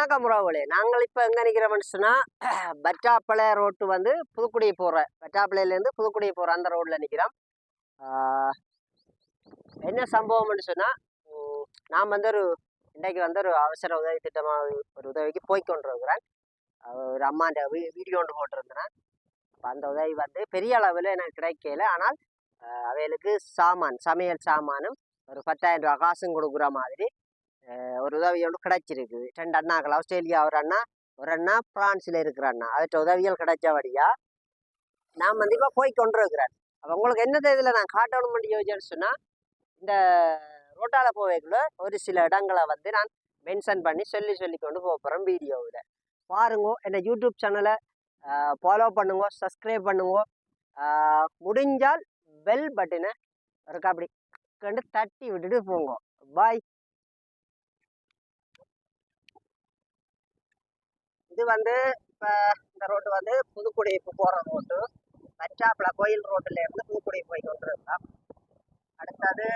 வணக்கம் உறவுகளே நாங்கள் இப்போ எங்கே நிற்கிறோம்னு சொன்னால் பட்டாப்பளை ரோட்டு வந்து புதுக்குடி போகிற பட்டாப்பளையிலேருந்து புதுக்குடி போகிற அந்த ரோட்டில் நிற்கிறோம் என்ன சம்பவம்னு சொன்னால் நான் வந்து ஒரு இன்றைக்கு வந்து ஒரு அவசர உதவி திட்டமாக ஒரு உதவிக்கு போய்கொண்டிருக்கிறேன் ஒரு அம்மாண்ட வீ வீடியோ ஒன்று போட்டிருந்தேன் அப்போ அந்த உதவி வந்து பெரிய அளவில் எனக்கு கிடைக்கல. ஆனால் அவைகளுக்கு சாமான் சமையல் சாமானும் ஒரு பத்தாயிரம் ரூபா காசும் கொடுக்குற மாதிரி ஒரு உதவியோடு ஒன்று கிடைச்சிருக்குது ரெண்டு அண்ணாக்கள் ஆஸ்திரேலியா ஒரு அண்ணா ஒரு அண்ணா பிரான்ஸில் இருக்கிற அண்ணா. அவற்ற உதவிகள் கிடைச்சபடியா நான் வந்து இப்போ போய் கொண்டிருக்கிறேன் அப்போ உங்களுக்கு என்ன இதில் நான் காட்டணும் பண்ணி யோசிச்சேன்னு சொன்னால் இந்த ரோட்டாவில் போவேக்குள்ள ஒரு சில இடங்களை வந்து நான் மென்ஷன் பண்ணி சொல்லி சொல்லி கொண்டு போக போகிறேன் வீடியோவில். பாருங்க என்ன யூடியூப் சேனலை ஃபாலோ பண்ணுங்க சப்ஸ்கிரைப் பண்ணுங்க. முடிஞ்சால் பெல் பட்டனை ஒரு அப்படி கண்டு தட்டி விட்டுட்டு போங்க. பாய் இது வந்து இப்போ இந்த ரோட்டு வந்து புதுக்குடி இப்போ போகிற ரோட்டு பச்சாப்பிள கோயில் ரோட்டில் இருந்து புதுக்குடி போய் கொண்டிருந்தோம். அடுத்தது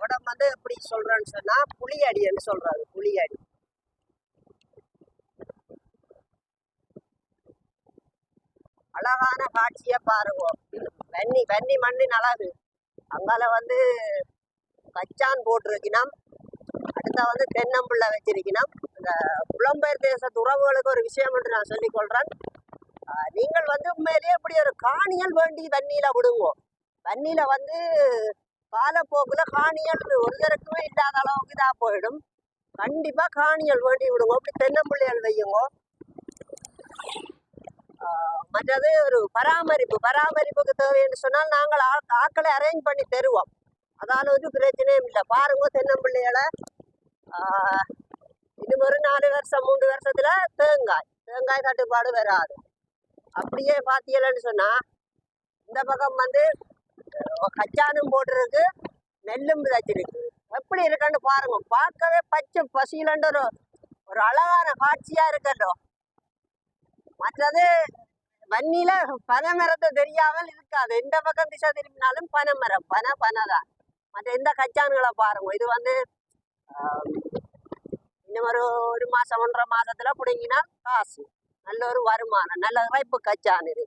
உடம்பு வந்து எப்படி சொல்கிறேன்னு சொன்னால் புளியடின்னு சொல்கிறாரு புளியடி அழகான காட்சியை பாருங்க வன்னி வன்னி மண்ணின் அழகு அங்கால வந்து கச்சான் போட்டிருக்கணும் தேசத்தை வந்து தென்னம்பிள்ளை வச்சிருக்கணும் இந்த புலம்பெயர் தேசத்து உறவுகளுக்கு ஒரு விஷயம் என்று நான் சொல்லிக் கொள்றேன். நீங்கள் வந்து உண்மையிலேயே இப்படி ஒரு காணியல் வேண்டி தண்ணியில விடுங்கோ. தண்ணியில வந்து காலப்போக்குல காணியல் ஒருத்தருக்குமே இல்லாத அளவுக்கு இதாக போயிடும். கண்டிப்பா காணியல் வேண்டி விடுங்க. அப்படி தென்னம்பிள்ளைகள் வையுங்க. மற்றது ஒரு பராமரிப்பு. பராமரிப்புக்கு தேவைன்னு சொன்னால் நாங்கள் ஆ- அரேஞ்ச் பண்ணி தருவோம். அதால ஒரு பிரச்சனையும் இல்லை. பாருங்க தென்னம்பிள்ளைகளை. இன்னும் ஒரு நாலு வருஷம் மூன்று வருஷத்துல தேங்காய் தேங்காய் தட்டுப்பாடு வராது அப்படியே பார்த்தீங்கன்னு சொன்னா இந்த பக்கம் வந்து கச்சானும் போட்டிருக்கு நெல்லும் விதைச்சிருக்கு எப்படி இருக்குன்னு பாருங்க பார்க்கவே பச்சை பசியிலன்ற ஒரு ஒரு அழகான காட்சியா இருக்கല്ലോ மற்றது வன்னியில பனைமரத்தை தெரியாமல் இருக்காது எந்த பக்கம் திசை திரும்பினாலும் பனைமரம் பனை பனை தான் மற்ற எந்த கச்சான்களை பாருங்க இது வந்து இன்னும் ஒரு ஒரு மாதம் ஒன்றரை மாதத்தில் பிடுங்கினா காசு. நல்ல ஒரு வருமானம் நல்லதெல்லாம் இப்போ கச்சானுது.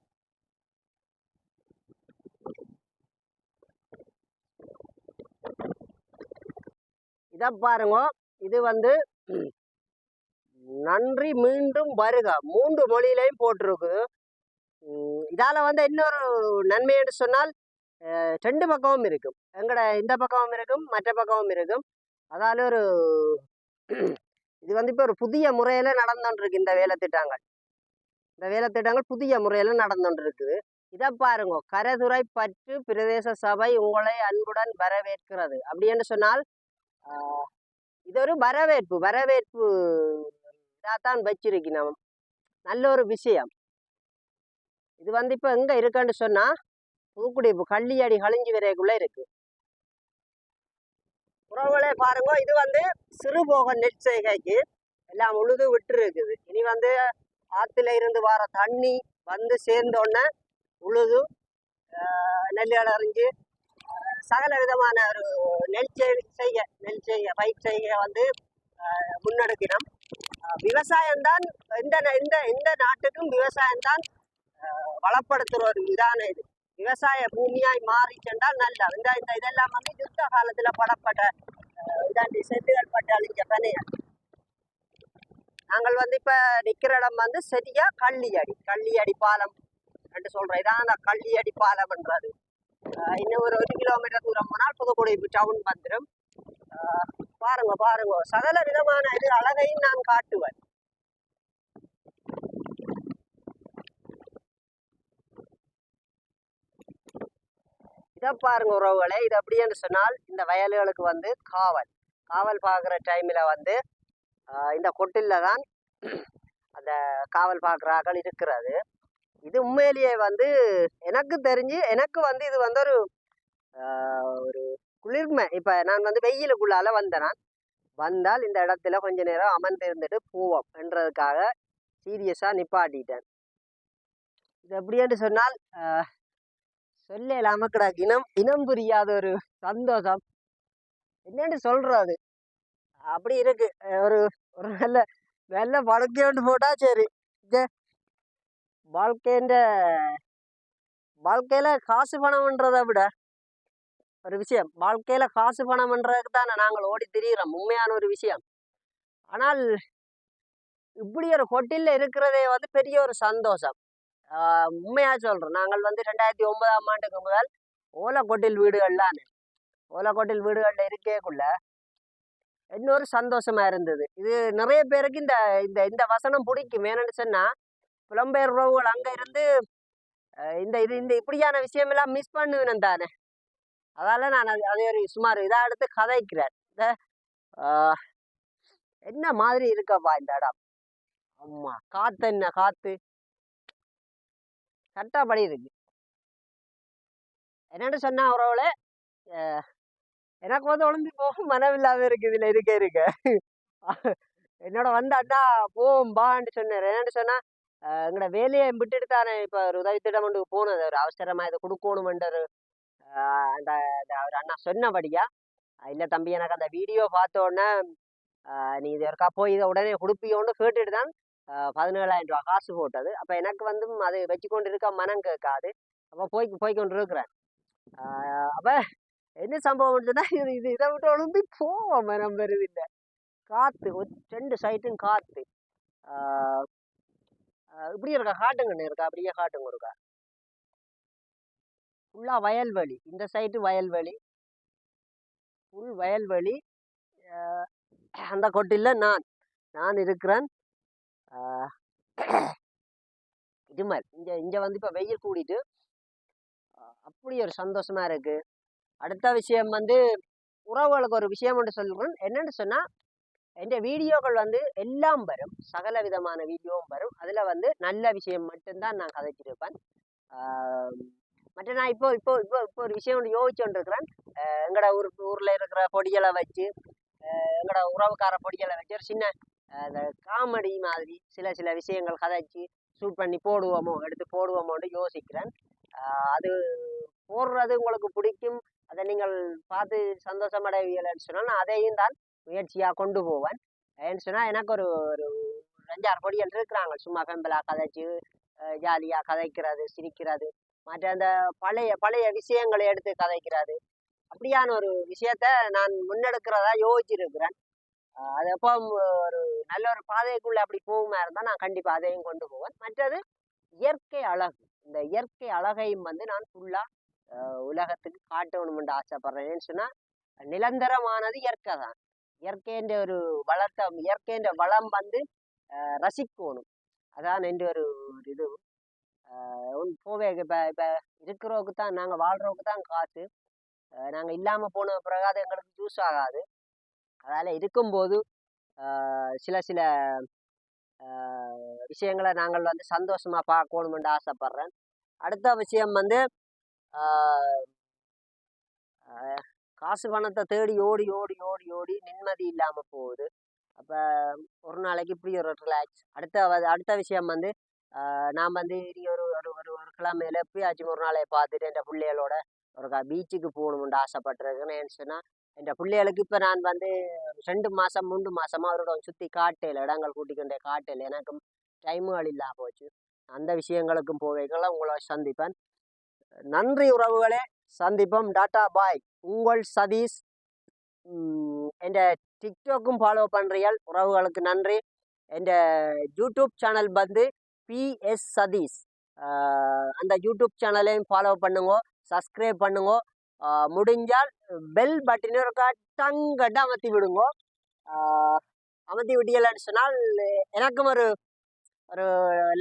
இதை பாருங்க இது வந்து நன்றி மீண்டும் வருக. மூன்று மொழியிலையும் போட்டிருக்கு. இதால் வந்து இன்னொரு நன்மை என்று சொன்னால் ரெண்டு பக்கமும் இருக்கும். எங்கட இந்த பக்கமும் இருக்கும் மற்ற பக்கமும் இருக்கும். அதால ஒரு இது வந்து இப்போ ஒரு புதிய முறையில் நடந்துட்டுருக்கு இந்த வேலை திட்டங்கள். இந்த வேலை திட்டங்கள் புதிய முறையில் நடந்துருக்கு இதை பாருங்க. கரதுரை பற்று பிரதேச சபை உங்களை அன்புடன் வரவேற்கிறது. அப்படின்னு சொன்னால் இது ஒரு வரவேற்பு. வரவேற்பு இதாத்தான் வச்சிருக்கணும். நல்ல ஒரு விஷயம். இது வந்து இப்போ எங்கே இருக்குன்னு சொன்னால் புதுக்குடி கள்ளியடி கழிஞ்சு விரைக்குள்ள இருக்குது உறவுகளே பாருங்க இது வந்து சிறுபோக நெல் செய்கைக்கு எல்லாம் உழுது விட்டுருக்குது. இனி வந்து ஆற்றுல இருந்து வர தண்ணி வந்து சேர்ந்தோடனே உழுது நெல் அறிஞ்சு சகல விதமான ஒரு நெல் செய் செய்க நெல் செய்கை பயிர் செய்க வந்து முன்னெடுக்கிறோம் விவசாயம்தான் எந்த எந்த எந்த நாட்டுக்கும் விவசாயம்தான் வளப்படுத்துகிற ஒரு விதானம் இது. விவசாய பூமியாய் மாறி சென்றால் நல்ல. இந்த இந்த இதெல்லாம் வந்து யுத்த காலத்துல படப்பட்ட இதாண்டி செட்டுகள் பட்டு அழிஞ்ச பனையல் நாங்கள் வந்து இப்ப நிக்கிற இடம் வந்து சரியா கள்ளியடி. கள்ளியடி பாலம் என்று சொல்றோம். இதான் அந்த கள்ளியடி பாலம்ன்றது. இன்னும் ஒரு ஒரு கிலோமீட்டர் தூரம் போனால் புதுக்குடி டவுன் வந்துடும் பாருங்க பாருங்க. சகல விதமான இது அழகையும் நான் காட்டுவேன். இதை பாருங்க உறவுகளே. இது அப்படின்னு சொன்னால் இந்த வயல்களுக்கு வந்து காவல். காவல் பார்க்குற டைமில் வந்து இந்த கொட்டில்ல தான் அந்த காவல் பார்க்குறாக்கள் இருக்கிறது. இது உண்மையிலேயே வந்து எனக்கு தெரிஞ்சு எனக்கு வந்து இது வந்து ஒரு ஒரு குளிர்மை. இப்போ நான் வந்து வெயிலுக்குள்ளால வந்தேன் நான். வந்தால் இந்த இடத்துல கொஞ்ச நேரம் அமர்ந்திருந்துட்டு போவோம் என்றதுக்காக சீரியஸாக நிப்பாட்டிட்டேன். இது எப்படின்னு சொன்னால் ஆஹ் சொல்ல இனம் இனம் புரியாத ஒரு சந்தோஷம். என்னன்னு சொல்றது அப்படி இருக்கு. ஒரு ஒரு நல்ல நல்ல வாழ்க்கை போட்டா சரி. இந்த வாழ்க்கைன்ற வாழ்க்கையில காசு பணம்ன்றதை விட ஒரு விஷயம். வாழ்க்கையில காசு பணம்ன்றதுக்கு தானே நாங்கள் ஓடி திரியிறோம். உண்மையான ஒரு விஷயம். ஆனால் இப்படி ஒரு ஹோட்டலில் இருக்கிறதே வந்து பெரிய ஒரு சந்தோஷம். உண்மையாக சொல்கிறோம் நாங்கள் வந்து ரெண்டாயிரத்தி ஒன்பதாம் ஆண்டுக்கு முதல் ஓலக்கோட்டில் வீடுகள்லாம் ஓலக்கோட்டில் வீடுகளில் இருக்கேக்குள்ள இன்னொரு சந்தோஷமா இருந்தது. இது நிறைய பேருக்கு இந்த இந்த இந்த வசனம் பிடிக்கும். ஏன்னு சொன்னால் புலம்பெயர் உறவுகள் அங்கே இருந்து இந்த இது இந்த இப்படியான விஷயமெல்லாம் மிஸ் பண்ணுவேன் தானே. அதால நான் அது அதே ஒரு சுமார் இதாக எடுத்து கதைக்கிறேன். இந்த என்ன மாதிரி இருக்கப்பா இந்த இடம்? ஆமாம் காற்று என்ன காற்று சட்டப்படி இருக்கு என்னன்னு சொன்னா உறவுல எனக்கு வந்து உழந்து போகும் மனமில்லாம இருக்கு இதில் இருக்க இருக்க. என்னோட வந்த அண்ணா போவோம் பான்னு சொன்னார். என்னென்னு சொன்னால் எங்களோட வேலையை விட்டுட்டு தானே இப்போ ஒரு உதவி திட்டம் ஒன்று போனது. ஒரு அவசரமாக இதை கொடுக்கணுமென்ற அந்த அந்த அவர் அண்ணா சொன்னபடியா இல்லை தம்பி எனக்கு அந்த வீடியோ பார்த்த உடனே நீ இது இருக்கா போய் இதை உடனே கொடுப்பியோன்னு கேட்டுட்டு தான் பதினேழாயிரம் ரூபா காசு போட்டது. அப்போ எனக்கு வந்து அது வச்சு கொண்டு இருக்க மனம் கேட்காது. அப்போ போய் போய் கொண்டு இருக்கிறேன் அப்போ என்ன சம்பவம் சொன்னா இது இது இதை விட்டு ஒழும்பி போவோம். மனம் வருதில்லை காத்து ஒரு ரெண்டு சைட்டும் காத்து. இப்படி இருக்கா? காட்டுங்கண்ணு இருக்கா? அப்படியே காட்டுங்க இருக்கா? ஃபுல்லாக வயல்வெளி. இந்த சைட்டு வயல்வெளி. ஃபுல் வயல்வெளி. அந்த கொட்டில் நான் நான் இருக்கிறேன். இது மாதிரி இங்கே இங்கே வந்து இப்போ வெயில் கூடிட்டு அப்படி ஒரு சந்தோஷமாக இருக்குது அடுத்த விஷயம் வந்து உறவுகளுக்கு ஒரு விஷயம் ஒன்று சொல்லணும் என்னென்னு சொன்னால் என்ற வீடியோக்கள் வந்து எல்லாம் வரும். சகல விதமான வீடியோவும் வரும். அதில் வந்து நல்ல விஷயம் மட்டும்தான் நான் கதைச்சிருப்பேன். மற்ற நான் இப்போ இப்போ இப்போ இப்போ ஒரு விஷயம் ஒன்று யோசிச்சு கொண்டிருக்கிறேன். அஹ் ஊர் ஊரில் இருக்கிற பொடிகளை வச்சு எங்களோட உறவுக்கார பொடிகளை வச்சு ஒரு சின்ன அந்த காமெடி மாதிரி சில சில விஷயங்கள் கதைச்சு ஷூட் பண்ணி போடுவோமோ எடுத்து போடுவோமோன்னு யோசிக்கிறேன். அது போடுறது உங்களுக்கு பிடிக்கும். அதை நீங்கள் பார்த்து சந்தோஷமடைவீங்கன்னு சொன்னால் நான் அதையும் தான் முயற்சியாக கொண்டு போவேன். ஏன்னு சொன்னால் எனக்கு ஒரு ஒரு அஞ்சாறு பொடிகள் இருக்கிறாங்க. சும்மா பெம்பலாக கதைச்சு ஜாலியாக கதைக்கிறது சிரிக்கிறது. மற்ற அந்த பழைய பழைய விஷயங்களை எடுத்து கதைக்கிறது. அப்படியான ஒரு விஷயத்த நான் முன்னெடுக்கிறதா யோசிச்சிருக்கிறேன். அது எப்போ ஒரு நல்ல ஒரு பாதைக்குள்ள அப்படி போகுமா இருந்தால் நான் கண்டிப்பாக அதையும் கொண்டு போவேன். மற்றது இயற்கை அழகு. இந்த இயற்கை அழகையும் வந்து நான் ஃபுல்லாக உலகத்துக்கு காட்டணும்னு ஆசைப்படுறேன் ஏன்னு சொன்னால் நிரந்தரமானது இயற்கை தான். இயற்கைன்ற ஒரு வளத்தை இயற்கைன்ற வளம் வந்து ரசிக்கணும். அதான் என்ற ஒரு ஒரு இது. போவே இப்போ இப்போ இருக்கிறவங்க தான் நாங்கள் வாழ்றவங்க தான் காசு. நாங்கள் இல்லாமல் போன பிறகு அது எங்களுக்கு யூஸ் ஆகாது. அதால் இருக்கும்போது ஆஹ் சில சில ஆஹ் விஷயங்களை நாங்கள் வந்து சந்தோஷமா பார்க்கணுமென்று ஆசைப்படுறேன். அடுத்த விஷயம் வந்து ஆஹ் காசு பணத்தை தேடி ஓடி ஓடி ஓடி ஓடி நிம்மதி இல்லாமல் போகுது. அப்போ ஒரு நாளைக்கு இப்படி ஒரு ரிலாக்ஸ் அடுத்த அடுத்த விஷயம் வந்து ஆஹ் நான் வந்து இனி ஒரு ஒரு ஒரு ஒரு கிழமையில எப்பயாச்சும் ஒரு நாளை பார்த்துட்டு என் பிள்ளைகளோட ஒரு பீச்சுக்கு போகணும்னு ஆசைப்பட்டிருக்கேன் ஏன்னு சொன்னால் என் பிள்ளைகளுக்கு இப்போ நான் வந்து ரெண்டு மாதம் மூன்று மாதமாக அவரோட சுற்றி காட்டையில் இடங்கள் கூட்டிக்கொண்டே காட்டையில் எனக்கும் டைமுகள் இல்லாம போச்சு. அந்த விஷயங்களுக்கும் போவைகளை உங்களை சந்திப்பேன். நன்றி உறவுகளே. சந்திப்போம். Tata bye. உங்கள் சதீஷ் என் டிக்டாக்கும் ஃபாலோ பண்ணுறீர்கள் உறவுகளுக்கு நன்றி. என் யூடியூப் சேனல் வந்து பிஎஸ் சதீஷ். அந்த யூடியூப் சேனலையும் ஃபாலோ பண்ணுங்க. சப்ஸ்கிரைப் பண்ணுங்க. முடிஞ்சால் பெல் பட்டினை ஒரு டங்கட்டு அமர்த்தி விடுங்க. அமர்த்தி விட்டீங்கன்னு சொன்னால் எனக்கும் ஒரு ஒரு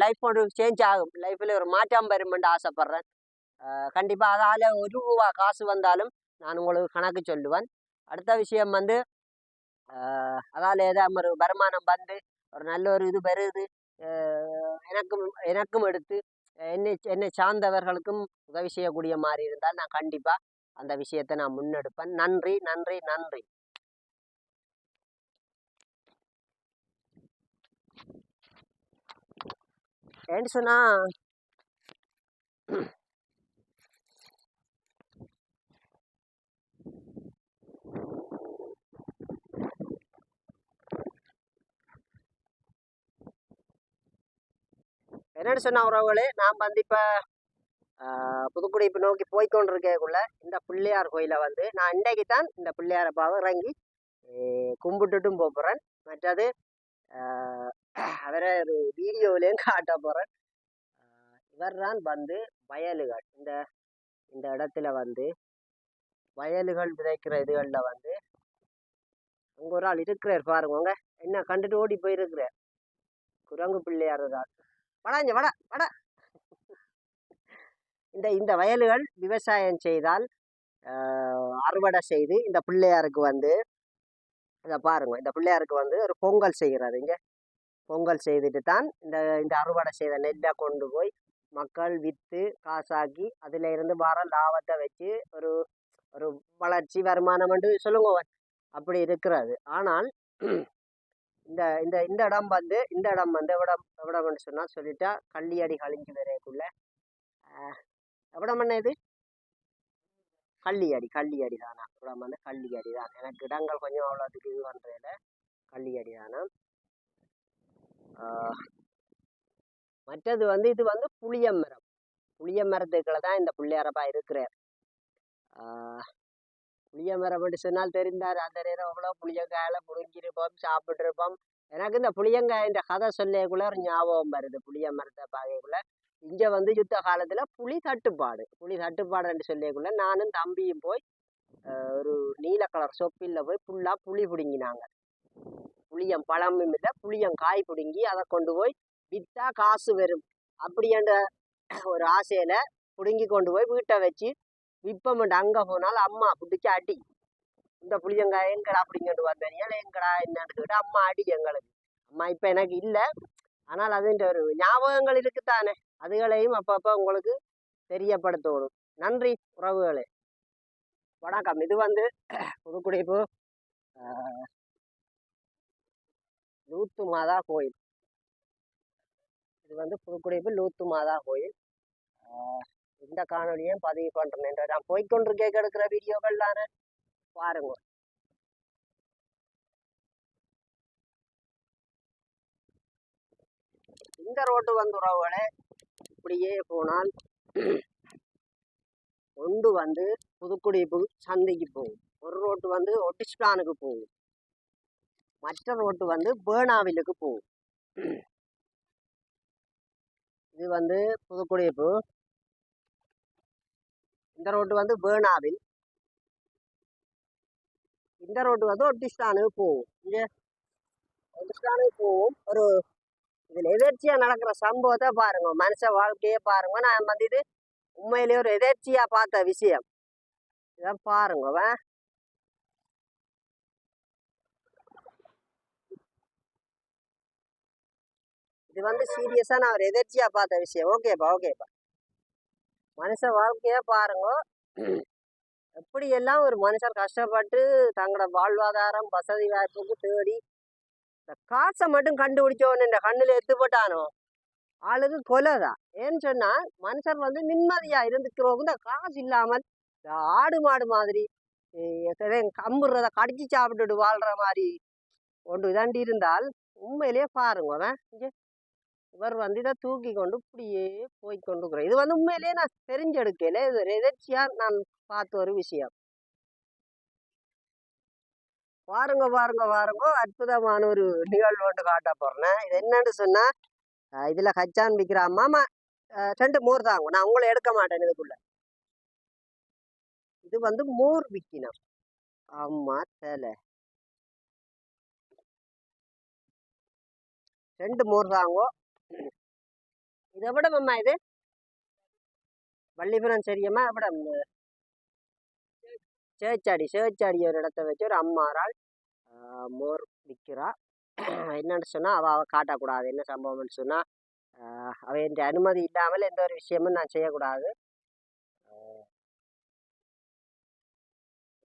லைஃப் ஒரு சேஞ்ச் ஆகும். லைஃப்பில் ஒரு மாற்றம் வருமென்று ஆசைப்பட்றேன். கண்டிப்பாக அதால் ஒரு ரூபா காசு வந்தாலும் நான் உங்களுக்கு கணக்கு சொல்லுவேன். அடுத்த விஷயம் வந்து அதால் ஏதாவது ஒரு வருமானம் வந்து ஒரு நல்ல ஒரு இது வருது எனக்கும் எனக்கும் எடுத்து என்னை என்னை சார்ந்தவர்களுக்கும் உதவி செய்யக்கூடிய மாதிரி இருந்தால் நான் கண்டிப்பாக அந்த விஷயத்தை நான் முன்னெடுப்பேன். நன்றி நன்றி நன்றி. ஏன்னு சொன்னா என்னன்னு சொன்ன உறவுகளே நாம் வந்து இப்போ புதுக்குடி இப்போ நோக்கி போய்க்கொண்டிருக்கக்குள்ள இந்த பிள்ளையார் கோயிலை வந்து நான் இன்றைக்கு தான் இந்த பிள்ளையாரை பாவம் இறங்கி கும்பிட்டுட்டும் போகிறேன் மற்றது அவரை ஒரு வீடியோவிலையும் காட்ட போகிறேன் இவர் தான் வந்து வயலுகள். இந்த இந்த இடத்துல வந்து வயலுகள் விதைக்கிற இதுகளில் வந்து அங்கே ஒரு ஆள் இருக்கிறார் பாருங்க. என்ன கண்டுட்டு ஓடி போயிருக்கிறார். குரங்கு பிள்ளையார் தான். வட இங்க வட வட. இந்த இந்த வயல்கள் விவசாயம் செய்தால் அறுவடை செய்து இந்த பிள்ளையாருக்கு வந்து இதை பாருங்க இந்த பிள்ளையாருக்கு வந்து ஒரு பொங்கல் செய்கிறது இங்கே. பொங்கல் செய்துட்டு தான் இந்த இந்த அறுவடை செய்த நெல்லை கொண்டு போய் மக்கள் விற்று காசாக்கி அதில் இருந்து வர லாபத்தை வச்சு ஒரு ஒரு வளர்ச்சி வருமானம் என்று சொல்லுங்க. அப்படி இருக்கிறது ஆனால் இந்த இந்த இந்த இடம் வந்து இந்த இடம் வந்து எவ்வளோ எவ்வளோன்னு சொன்னால் சொல்லிட்டா கள்ளியடி கழிஞ்சு வரைக்குள்ள எவ்வளோ மண்ண இது கள்ளியடி கள்ளியடி தானா? எவ்வளோ வந்து கள்ளியடி தான். எனக்கு இடங்கள் கொஞ்சம் அவ்வளோதுக்கு இது பண்ணுறதில்ல கள்ளியடி தானா? ஆஹ், மற்றது வந்து இது வந்து புளிய மரம். புளிய மரத்துக்குள்ள தான் இந்த பிள்ளையாரப்பா இருக்கிறார். ஆஹ், புளிய மரம் என்று சொன்னால் தெரிந்தார். அந்த நேரம் அவ்வளோ புளியங்காயில் புழிஞ்சிருப்போம் சாப்பிட்ருப்போம் எனக்கு இந்த புளியங்காய் இந்த கதை சொல்லக்குள்ள ஒரு ஞாபகம் வருது. புளிய மரத்தை பார்க்கக்குள்ள. இங்கே வந்து யுத்த காலத்தில் புளி தட்டுப்பாடு. புளி தட்டுப்பாடுன்னு சொல்லக்குள்ள நானும் தம்பியும் போய் ஒரு நீல கலர் சொப்பில்ல போய் ஃபுல்லாக புளி பிடுங்கினாங்க. புளியம் பழமும் இல்லை புளியம் காய் பிடுங்கி அதை கொண்டு போய் விற்றா காசு வரும். அப்படின்ற ஒரு ஆசையில பிடுங்கி கொண்டு போய் வீட்டை வச்சு விற்பமெண்ட் அங்கே போனாலும் அம்மா பிடிச்சி அடி. இந்த புளியங்காய் எங்கடா அப்படிங்கிட்டு வந்தீங்க எங்கடா என்னன்னு கேட்டு அம்மா அடி எங்களுக்கு. அம்மா இப்போ எனக்கு இல்லை. ஆனால் அதுன்ற ஒரு ஞாபகங்கள் இருக்குத்தானே. அதுகளையும் அப்பப்போ உங்களுக்கு தெரியப்படுத்தணும். நன்றி உறவுகளே. வணக்கம். இது வந்து புதுக்குடிப்பு லூத்து மாதா கோயில். இது வந்து புதுக்குடிப்பு லூத்து மாதா கோயில். இந்த காணொலியும் பதிவு பண்ணுறேன் என்று நான் போய்க்கொண்டிருக்கே எடுக்கிற வீடியோகள் தானே? பாருங்க. இந்த ரோட்டு வந்து உறவுகளே இப்படியே போனால் ஒன்று வந்து புதுக்குடிப்பு சந்தைக்கு போகும். ஒரு ரோட்டு வந்து ஒட்டிஸ்டானுக்கு போகும். மற்ற ரோட்டு வந்து பேனாவிலுக்கு போகும். இது வந்து புதுக்குடிப்பு இந்த ரோட்டு வந்து பேனாவில். இந்த ரோட்டு வந்து ஒட்டிஸ்டானுக்கு போகும். இங்கே ஒட்டிஸ்டானுக்கு போகும். ஒரு இதில் எதர்ச்சியாக நடக்கிற சம்பவத்தை பாருங்க. மனுஷ வாழ்க்கையே பாருங்க. நான் வந்து இது உண்மையிலேயே ஒரு எதர்ச்சியாக பார்த்த விஷயம். இதை பாருங்க. வா. இது வந்து சீரியஸாக நான் ஒரு எதர்ச்சியாக பார்த்த விஷயம். ஓகேப்பா ஓகேப்பா மனுஷ வாழ்க்கையை பாருங்க. எப்படி எல்லாம் ஒரு மனுஷன் கஷ்டப்பட்டு தங்களோட வாழ்வாதாரம் வசதி வாய்ப்புக்கு தேடி இந்த காசை மட்டும் கண்டுபிடிச்சவன் இந்த கண்ணில் எத்துப்பட்டானோ ஆளுக்கு கொலைதான் ஏன்னு சொன்னால் மனுஷர் வந்து நிம்மதியாக இருந்துக்கிறவங்க இந்த காசு இல்லாமல் இந்த ஆடு மாடு மாதிரி கம்புறத கடிச்சு சாப்பிட்டுட்டு வாழ்கிற மாதிரி ஒன்று இதாண்டி இருந்தால் உண்மையிலேயே பாருங்க அவன் இவர் வந்து இதை தூக்கி கொண்டு இப்படியே போய் கொண்டு இது வந்து உண்மையிலேயே நான் தெரிஞ்செடுக்கல. இது எதர்ச்சியாக நான் பார்த்த ஒரு விஷயம். பாருங்க பாருங்க பாருங்க அற்புதமான ஒரு நிகழ்வு ஒன்று காட்ட போறேன். இது என்னன்னு சொன்னா இதுல கச்சான் விற்கிற மாமா ரெண்டு மோர் தாங்க. நான் உங்களை எடுக்க மாட்டேன் இதுக்குள்ள. இது வந்து மோர் விற்கணும் ஆமா தலை. ரெண்டு மோர் தாங்கோ. இதை விட அம்மா இது? வள்ளிபுரம் சரியம்மா? விட சேச்சாடி சேச்சாடி ஒரு இடத்த வச்சு ஒரு அம்மாரால் மோர் விற்கிறா என்னன்னு சொன்னால் அவள் அவள் காட்டக்கூடாது. என்ன சம்பவம்னு சொன்னால் அவள் அவ என்ற அனுமதி இல்லாமல் எந்த ஒரு விஷயமும் நான் செய்யக்கூடாது.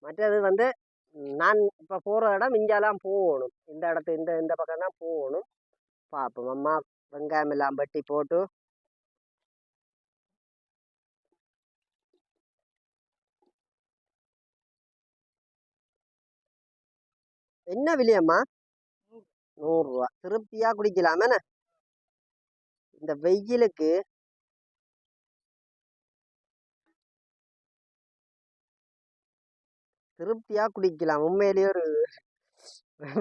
மற்றது வந்து நான் இப்போ போகிற இடம் இங்கெல்லாம் போகணும். இந்த இடத்து இந்த இந்த பக்கம் தான் போகணும். பார்ப்போம் அம்மா வெங்காயம் எல்லாம் வெட்டி போட்டு என்ன விலையம்மா? நூறுரூவா. திருப்தியாக குடிக்கலாம். என்ன? இந்த வெயிலுக்கு திருப்தியா குடிக்கலாம். உண்மையிலேயே ஒரு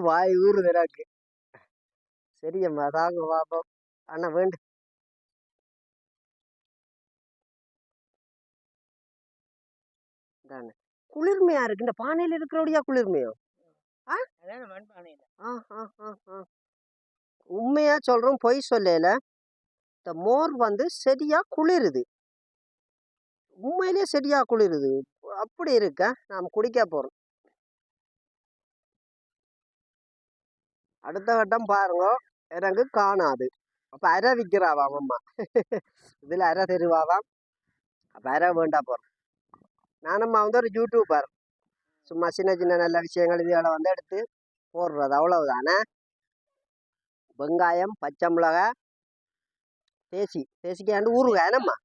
வாய் ஊறுது எனக்கு. சரியம்மா தாங்க பாப்போம். அண்ணா வேண்டு. குளிர்மையா இருக்கு. இந்த பானையில இருக்கிறோடையா குளிர்மையோ? உண்மையா சொல்றோம் பொய் சொல்லல. இந்த மோர் வந்து சரியா குளிருது. உண்மையிலேயே சரியா குளிருது. அப்படி இருக்க நாம் குடிக்க போறோம். அடுத்த கட்டம் பாருங்க. எனக்கு காணாது. அப்ப அரை விற்கிறாவாம் அம்மா? இதுல அரை தெருவாவாம் அப்ப அரை வேண்டா போறோம். நானம்மா வந்து ஒரு யூடியூபர் சும்மா சின்ன சின்ன நல்ல விஷயங்கள் இதுகளை வந்து எடுத்து போடுறது. அவ்வளவுதானே? வெங்காயம் பச்சை மிளகாய் தேசி. தேசிக்காண்டு ஊறுகாய் என்னம்மா?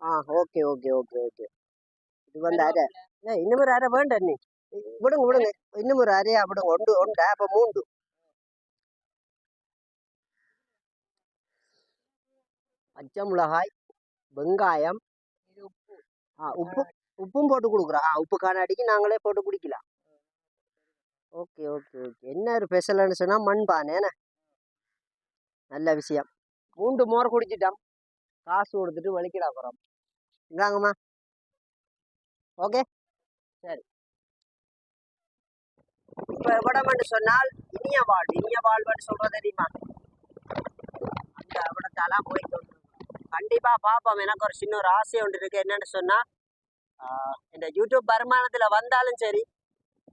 ஆ ஓகே ஓகே ஓகே ஓகே. இது வந்து அரை. ஏய் இன்னும் ஒரு அரை வேண்டாம் நீ. விடுங்க விடுங்க. இன்னும் ஒரு அரையா விடுங்க. ஒன்று ஒன்றா? அப்போ மூன்று. பச்சை மிளகாய் வெங்காயம். உப்பு. உப்பும் போட்டு கொடுக்குறா. உப்பு காணாடிக்கு நாங்களே போட்டு குடிக்கலாம். Okay okay okay. என்ன ஸ்பெஷல்னு சொன்னால் மண்பானை என்ன? நல்ல விஷயம். மூன்று மோர் குடிச்சிட்டோம். காசு கொடுத்துட்டு வலிக்கிடா போகிறோம் இந்தாங்கம்மா. ஓகே? சரி. இப்போ எவ்வளவுன்னு சொன்னால் இனிய வாழ்வு இனிய வாழ்வுன்னு சொல்கிறது தெரியுமா? அந்த எவ்வளோத்தாலாம் போயிட்டு கண்டிப்பாக பார்ப்போம் எனக்கு ஒரு சின்ன ஒரு ஆசை ஒன்று இருக்குது என்னென்னு சொன்னால் இந்த யூடியூப் வருமானத்தில் வந்தாலும் சரி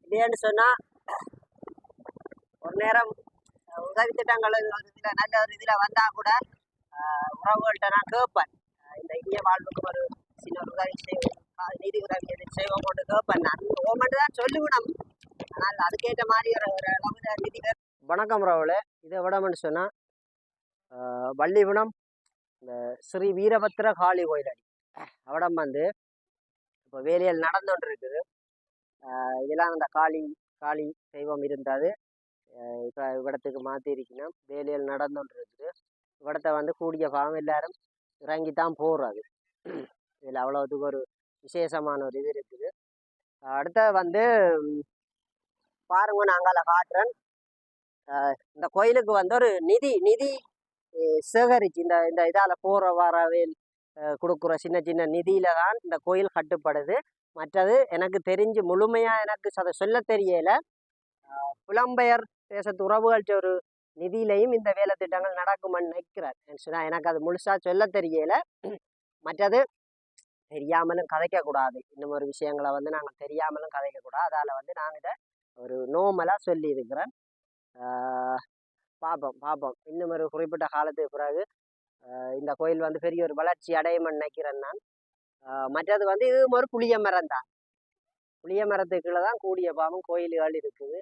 இல்லையான்னு சொன்னால் ஒரு நேரம் உதவி திட்டங்கள் ஒரு நல்ல ஒரு இதில் வந்தால் கூட உறவுகள்கிட்ட நான் கேட்பேன் இந்த இந்திய வாழ்வுக்கு ஒரு சின்ன ஒரு உதவி செய்வோம். நிதி உதவி செய்வோம் கொண்டு கேட்பேன் நான். ஓமெண்ட் தான் சொல்லுவேன் ஆனால் அதுக்கேற்ற மாதிரி ஒரு ஒரு அளவுல நிதி வணக்கம் ராவுல இதை விடமென்னு சொன்னால் ஆஹ் வள்ளிகுணம் இந்த ஸ்ரீ வீரபத்திர காளி கோயில் அடி. அவடம் வந்து இப்போ வேலையில் நடந்துகிட்டு இருக்குது இதெல்லாம் அந்த காளி காளி தெய்வம் இருந்தது. இப்போ இவ்விடத்துக்கு மாற்றிருக்கணும் வேலையில் இருக்குது இவ்விடத்தை வந்து கூடிய பாவம் எல்லாரும் இறங்கி தான் போகிறது இதில் அவ்வளோத்துக்கு ஒரு விசேஷமான ஒரு இது இருக்குது. அடுத்த வந்து பாருங்க நாங்கள் காட்டுறேன் இந்த கோயிலுக்கு வந்து ஒரு நிதி நிதி சேகரிச்சு இந்த இந்த இதால் போகிற வரவே கொடுக்குற சின்ன சின்ன நிதியில தான் இந்த கோயில் கட்டுப்படுது. மற்றது எனக்கு தெரிஞ்சு முழுமையா எனக்கு அதை சொல்ல தெரியல. புலம்பெயர் தேசத்து உறவுகள்ட்ட ஒரு நிதியிலையும் இந்த வேலை திட்டங்கள் நடக்கும்னு நினைக்கிறார். எனக்கு அது முழுசா சொல்ல தெரியல. மற்றது தெரியாமலும் கதைக்க கூடாது இன்னும் ஒரு விஷயங்களை வந்து நாங்கள் தெரியாமலும் கதைக்க கூடாது அதால வந்து நான் இதை ஒரு நோமலா சொல்லி இருக்கிறேன் பார்ப்போம் பார்ப்போம் இன்னும் ஒரு குறிப்பிட்ட காலத்துக்கு பிறகு இந்த கோயில் வந்து பெரிய ஒரு வளர்ச்சி அடையும்னு நினைக்கிறேன் நான். மற்றது வந்து இது ஒரு புளிய மரம் தான் புளிய மரத்துக்குள்ளே தான் கூடிய பாவம் கோயில்கள் இருக்குது.